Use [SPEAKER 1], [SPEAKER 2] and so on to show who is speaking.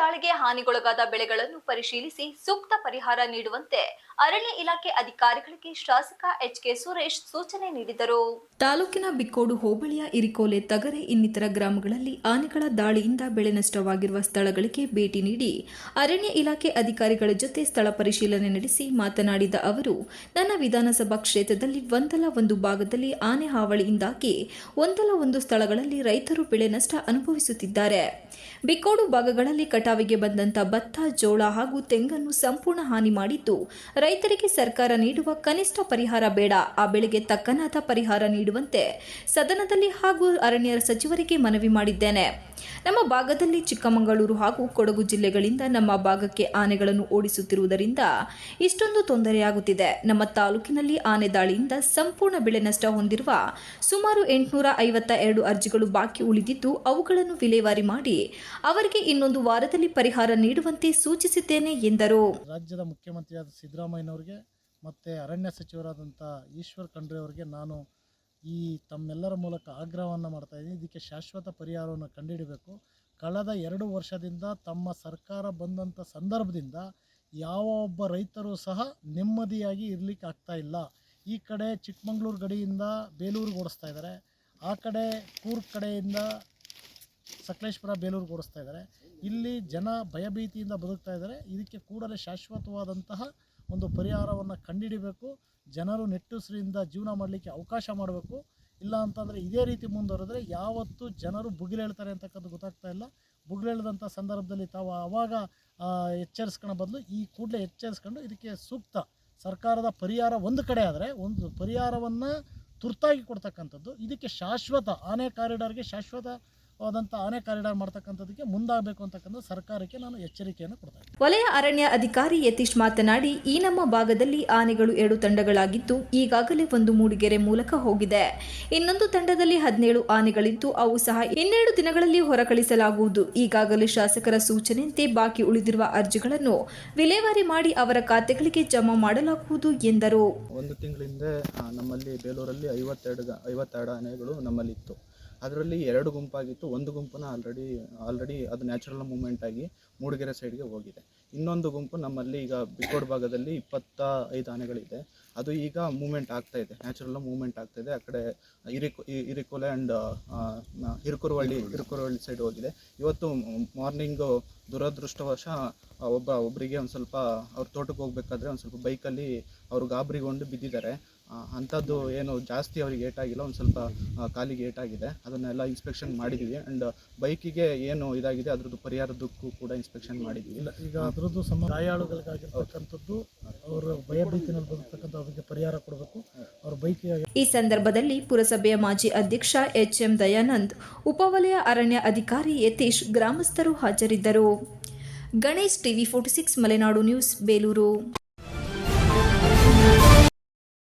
[SPEAKER 1] ಹಾನಿಗೊಳಗಾದ ಬೆಳೆಗಳನ್ನು ಪರಿಶೀಲಿಸಿ ಸೂಕ್ತ ಪರಿಹಾರ ನೀಡುವಂತೆ ಅರಣ್ಯ ಇಲಾಖೆ ಅಧಿಕಾರಿಗಳಿಗೆ ಶಾಸಕ ಎಚ್ ಕೆ ಸುರೇಶ್ ಸೂಚನೆ ನೀಡಿದರು. ತಾಲೂಕಿನ ಬಿಕ್ಕೋಡು ಹೋಬಳಿಯ ಇರಿಕೋಲೆ ತಗರೆ ಇನ್ನಿತರ ಗ್ರಾಮಗಳಲ್ಲಿ ಆನೆಗಳ ದಾಳಿಯಿಂದ ಬೆಳೆ ನಷ್ಟವಾಗಿರುವ ಸ್ಥಳಗಳಿಗೆ ಭೇಟಿ ನೀಡಿ ಅರಣ್ಯ ಇಲಾಖೆ ಅಧಿಕಾರಿಗಳ ಜೊತೆ ಸ್ಥಳ ಪರಿಶೀಲನೆ ನಡೆಸಿ ಮಾತನಾಡಿದ ಅವರು, ನನ್ನ ವಿಧಾನಸಭಾ ಕ್ಷೇತ್ರದಲ್ಲಿ ಒಂದಲ್ಲ ಒಂದು ಭಾಗದಲ್ಲಿ ಆನೆ ಹಾವಳಿಯಿಂದಾಗಿ ಒಂದಲ್ಲ ಒಂದು ಸ್ಥಳಗಳಲ್ಲಿ ರೈತರು ಬೆಳೆ ನಷ್ಟ ಅನುಭವಿಸುತ್ತಿದ್ದಾರೆ. ಬಿಕ್ಕೋಡು ಭಾಗಗಳಲ್ಲಿ ಕಟಾವಿಗೆ ಬಂದಂತ ಭತ್ತ, ಜೋಳ ಹಾಗೂ ತೆಂಗನ್ನು ಸಂಪೂರ್ಣ ಹಾನಿ ಮಾಡಿದ್ದು. ರೈತರಿಗೆ ಸರ್ಕಾರ ನೀಡುವ ಕನಿಷ್ಠ ಪರಿಹಾರ ಬೇಡ. ಆ ಬೆಳೆಗೆ ತಕ್ಕನಾದ ಪರಿಹಾರ ನೀಡುವಂತೆ ಸದನದಲ್ಲಿ ಹಾಗೂ ಅರಣ್ಯ ಸಚಿವರಿಗೆ ಮನವಿ ಮಾಡಿದ್ದೇನೆ. ನಮ್ಮ ಭಾಗದಲ್ಲಿ ಚಿಕ್ಕಮಗಳೂರು ಹಾಗೂ ಕೊಡಗು ಜಿಲ್ಲೆಗಳಿಂದ ನಮ್ಮ ಭಾಗಕ್ಕೆ ಆನೆಗಳನ್ನು ಓಡಿಸುತ್ತಿರುವುದರಿಂದ ಇಷ್ಟೊಂದು ತೊಂದರೆಯಾಗುತ್ತಿದೆ. ನಮ್ಮ ತಾಲೂಕಿನಲ್ಲಿ ಆನೆ ದಾಳಿಯಿಂದ ಸಂಪೂರ್ಣ ಬೆಳೆ ನಷ್ಟ ಹೊಂದಿರುವ ಸುಮಾರು ಎಂಟುನೂರ ಐವತ್ತ ಎರಡು ಅರ್ಜಿಗಳು ಬಾಕಿ ಉಳಿದಿದ್ದು, ಅವುಗಳನ್ನು ವಿಲೇವಾರಿ ಮಾಡಿ ಅವರಿಗೆ ಇನ್ನೊಂದು ವಾರದಲ್ಲಿ ಪರಿಹಾರ ನೀಡುವಂತೆ ಸೂಚಿಸಿದ್ದೇನೆ ಎಂದರು.
[SPEAKER 2] ರಾಜ್ಯದ ಮುಖ್ಯಮಂತ್ರಿಯಾದ ಸಿದ್ದರಾಮಯ್ಯನವರಿಗೆ ಮತ್ತು ಅರಣ್ಯ ಸಚಿವರಾದಂಥ ಈಶ್ವರ್ ಖಂಡ್ರೆ ಅವರಿಗೆ ನಾನು ಈ ತಮ್ಮೆಲ್ಲರ ಮೂಲಕ ಆಗ್ರಹವನ್ನು ಮಾಡ್ತಾ ಇದ್ದೀನಿ. ಇದಕ್ಕೆ ಶಾಶ್ವತ ಪರಿಹಾರವನ್ನು ಕಂಡುಹಿಡಬೇಕು. ಕಳೆದ ಎರಡು ವರ್ಷದಿಂದ ತಮ್ಮ ಸರ್ಕಾರ ಬಂದಂಥ ಸಂದರ್ಭದಿಂದ ಯಾವ ಒಬ್ಬ ರೈತರು ಸಹ ನೆಮ್ಮದಿಯಾಗಿ ಇರಲಿಕ್ಕೆ ಆಗ್ತಾ ಇಲ್ಲ. ಈ ಕಡೆ ಚಿಕ್ಕಮಂಗ್ಳೂರು ಗಡಿಯಿಂದ ಬೇಲೂರಿಗೆ ಓಡಿಸ್ತಾ ಇದ್ದಾರೆ. ಆ ಕಡೆ ಕೂರ್ಗ್ ಕಡೆಯಿಂದ ಸಕಲೇಶ್ಪುರ ಬೇಲೂರು ಓಡಿಸ್ತಾ ಇದ್ದಾರೆ. ಇಲ್ಲಿ ಜನ ಭಯಭೀತಿಯಿಂದ ಬದುಕ್ತಾ ಇದ್ದಾರೆ. ಇದಕ್ಕೆ ಕೂಡಲೇ ಶಾಶ್ವತವಾದಂತಹ ಒಂದು ಪರಿಹಾರವನ್ನು ಕಂಡುಹಿಡಿಬೇಕು ಜನರು ನೆಟ್ಟುಸಿರಿಂದ ಜೀವನ ಮಾಡಲಿಕ್ಕೆ ಅವಕಾಶ ಮಾಡಬೇಕು. ಇಲ್ಲ ಅಂತಂದರೆ ಇದೇ ರೀತಿ ಮುಂದುವರೆದ್ರೆ ಯಾವತ್ತೂ ಜನರು ಬುಗಿಲೇಳ್ತಾರೆ ಅಂತಕ್ಕಂಥ ಗೊತ್ತಾಗ್ತಾ ಇಲ್ಲ. ಬುಗಿಲೇಳ್ದಂಥ ಸಂದರ್ಭದಲ್ಲಿ ತಾವು ಆವಾಗ ಎಚ್ಚರಿಸ್ಕೊಳ್ಳೋ ಬದಲು ಈ ಕೂಡಲೇ ಎಚ್ಚರಿಸ್ಕೊಂಡು ಇದಕ್ಕೆ ಸೂಕ್ತ ಸರ್ಕಾರದ ಪರಿಹಾರ ಒಂದು ಕಡೆ ಆದರೆ ಒಂದು ಪರಿಹಾರವನ್ನು ತುರ್ತಾಗಿ ಕೊಡ್ತಕ್ಕಂಥದ್ದು. ಇದಕ್ಕೆ ಶಾಶ್ವತ ಆನೆ ಕಾರಿಡಾರ್ಗೆ ಶಾಶ್ವತವಾದಂಥ ಆನೆ ಕಾರಿಡಾರ್ ಮಾಡ್ತಕ್ಕಂಥದ್ದಕ್ಕೆ ಮುಂದಾಗಬೇಕು ಅಂತಕ್ಕಂಥ ಸರ್ಕಾರಕ್ಕೆ ನಾನು ಎಚ್ಚರಿಕೆಯನ್ನು ಕೊಡ್ತಾ ಇದ್ದೀನಿ.
[SPEAKER 1] ವಲಯ ಅರಣ್ಯ ಅಧಿಕಾರಿ ಯತೀಶ್ ಮಾತನಾಡಿ ಈ ನಮ್ಮ ಭಾಗದಲ್ಲಿ ಆನೆಗಳು ಎರಡು ತಂಡಗಳಾಗಿದ್ದು ಈಗಾಗಲೇ ಒಂದು ಮೂಡಿಗೆರೆ ಮೂಲಕ ಹೋಗಿದೆ. ಇನ್ನೊಂದು ತಂಡದಲ್ಲಿ ಹದಿನೇಳು ಆನೆಗಳಿದ್ದು ಅವು ಸಹ ಇನ್ನೆರಡು ದಿನಗಳಲ್ಲಿ ಹೊರಕಳಿಸಲಾಗುವುದು. ಈಗಾಗಲೇ ಶಾಸಕರ ಸೂಚನೆಯಂತೆ ಬಾಕಿ ಉಳಿದಿರುವ ಅರ್ಜಿಗಳನ್ನು ವಿಲೇವಾರಿ ಮಾಡಿ ಅವರ ಖಾತೆಗಳಿಗೆ ಜಮಾ ಮಾಡಲಾಗುವುದು ಎಂದರು.
[SPEAKER 3] ಒಂದು ತಿಂಗಳಿಂದ ನಮ್ಮಲ್ಲಿ ಬೇಲೂರಲ್ಲಿ ಐವತ್ತೆರಡು ಐವತ್ತೆರಡು ಆನೆಗಳು ನಮ್ಮಲ್ಲಿ ಇತ್ತು ಅದರಲ್ಲಿ ಎರಡು ಗುಂಪಾಗಿತ್ತು. ಒಂದು ಗುಂಪನ್ನ ಆಲ್ರೆಡಿ ಆಲ್ರೆಡಿ ಅದು ನ್ಯಾಚುರಲ್ ಮೂಮೆಂಟ್ ಆಗಿ ಮೂಡಿಗೆರೆ ಸೈಡ್ಗೆ ಹೋಗಿದೆ. ಇನ್ನೊಂದು ಗುಂಪು ನಮ್ಮಲ್ಲಿ ಈಗ ಬಿಕ್ಕೋಡ್ ಭಾಗದಲ್ಲಿ ಇಪ್ಪತ್ತ ಐದು ಆನೆಗಳಿದೆ. ಅದು ಈಗ ಮೂಮೆಂಟ್ ಆಗ್ತಾ ಇದೆ. ನ್ಯಾಚುರಲ್ ಮೂಮೆಂಟ್ ಆಗ್ತಾ ಇದೆ. ಆ ಕಡೆ ಇರಿಕೊ ಇರಿಕೋಲೆ ಆ್ಯಂಡ್ ಹಿರ್ಕುರುವಳ್ಳಿ ಹಿರ್ಕುರುವಳ್ಳಿ. ಸೈಡ್ ಹೋಗಿದೆ. ಇವತ್ತು ಮಾರ್ನಿಂಗು ದುರದೃಷ್ಟವಶ ಒಬ್ಬ ಒಬ್ಬರಿಗೆ ಒಂದು ಸ್ವಲ್ಪ ಅವ್ರ ತೋಟಕ್ಕೆ ಹೋಗ್ಬೇಕಾದ್ರೆ ಒಂದು ಸ್ವಲ್ಪ ಬೈಕಲ್ಲಿ ಅವರು ಗಾಬರಿಗೊಂಡು ಬಿದ್ದಿದ್ದಾರೆ. ಅಂಥದ್ದು ಏನು ಜಾಸ್ತಿ ಅವ್ರಿಗೆ ಏಟಾಗಿಲ್ಲ ಒಂದು ಸ್ವಲ್ಪ ಕಾಲಿಗೆ ಏಟಾಗಿದೆ. ಅದನ್ನೆಲ್ಲ ಇನ್ಸ್ಪೆಕ್ಷನ್ ಮಾಡಿದ್ದೀವಿ ಆ್ಯಂಡ್ ಬೈಕಿಗೆ ಏನು ಇದಾಗಿದೆ ಅದ್ರದ್ದು ಪರಿಹಾರದಕ್ಕೂ ಕೂಡ ಇನ್ಸ್ಪೆಕ್ಷನ್ ಮಾಡಿದ್ದೀವಿ
[SPEAKER 2] ಇಲ್ಲ ಈಗ ಅದರದ್ದು ಸಮ ಗಾಯಾಳುಗಳಿಗಾಗಿರ್ತಕ್ಕಂಥದ್ದು ಅವರ ಭಯಭೀತಿನಲ್ಲಿ ಬರ್ತಕ್ಕಂಥ ಅದಕ್ಕೆ ಪರಿಹಾರ ಕೊಡಬೇಕು. ಅವ್ರ ಬೈಕಿಗೆ
[SPEAKER 1] ಈ ಸಂದರ್ಭದಲ್ಲಿ ಪುರಸಭೆಯ ಮಾಜಿ ಅಧ್ಯಕ್ಷ ಎಚ್ ಎಂ ದಯಾನಂದ್ ಉಪವಲಯ ಅರಣ್ಯ ಅಧಿಕಾರಿ ಯತೀಶ್ ಗ್ರಾಮಸ್ಥರು ಹಾಜರಿದ್ದರು. Ganesh TV forty six Malenadu news Belur.